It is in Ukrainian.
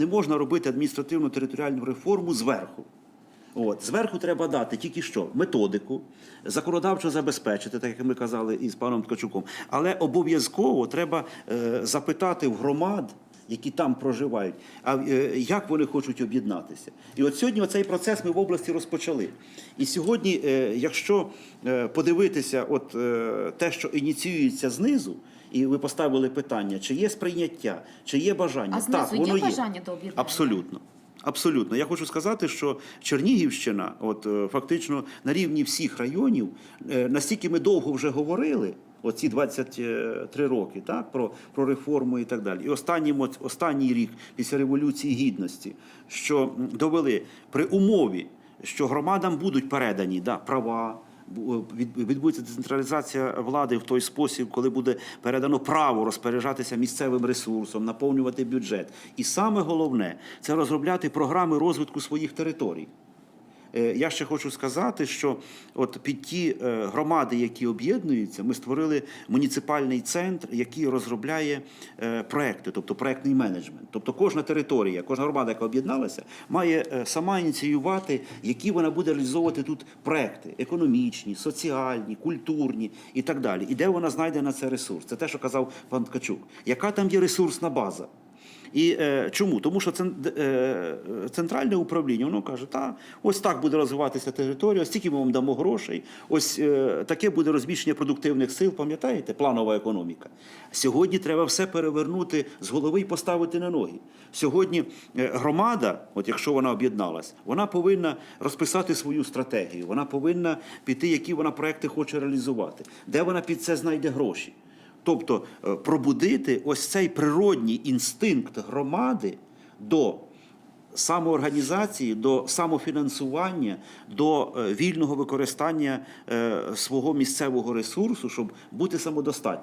Не можна робити адміністративну територіальну реформу зверху. От, зверху треба дати тільки що методику, законодавчо забезпечити, так як ми казали із паном Ткачуком. Але обов'язково треба е, запитати в громад, які там проживають, а е, як вони хочуть об'єднатися. І от сьогодні цей процес ми в області розпочали. І сьогодні, е, якщо е, подивитися, от е, те, що ініціюється знизу. І ви поставили питання, чи є сприйняття, чи є бажання. А знизу так, є воно бажання до об'єднання? Абсолютно. Абсолютно. Я хочу сказати, що Чернігівщина, от е, фактично на рівні всіх районів, е, настільки ми довго вже говорили, оці 23 роки, так, про, про реформу і так далі. І останній, останній рік після Революції Гідності, що довели при умові, що громадам будуть передані да, права. Бу- від- Відбудеться децентралізація влади в той спосіб, коли буде передано право розпоряджатися місцевим ресурсом, наповнювати бюджет. І саме головне це розробляти програми розвитку своїх територій. Е, Я ще хочу сказати, що от під ті е, громади, які об'єднуються, ми створили муніципальний центр, який розробляє е, проекти, тобто проектний менеджмент. Тобто кожна територія, кожна громада, яка об'єдналася, має сама ініціювати, які вона буде реалізовувати тут проекти економічні, соціальні, культурні і так далі. І де вона знайде на це ресурс? Це те, що казав пан Ткачук. Яка там є ресурсна база? І е, чому? Тому що е, центральне управління воно каже, та ось так буде розвиватися територія, ось стільки ми вам дамо грошей, ось е, таке буде розміщення продуктивних сил. Пам'ятаєте, планова економіка. Сьогодні треба все перевернути з голови і поставити на ноги. Сьогодні е, громада, от якщо вона об'єдналась, вона повинна розписати свою стратегію, вона повинна піти, які вона проекти хоче реалізувати, де вона під це знайде гроші. Тобто е, пробудити ось цей природній інстинкт громади до самоорганізації, до самофінансування, до е, вільного використання е, свого місцевого ресурсу, щоб бути самодостатнім.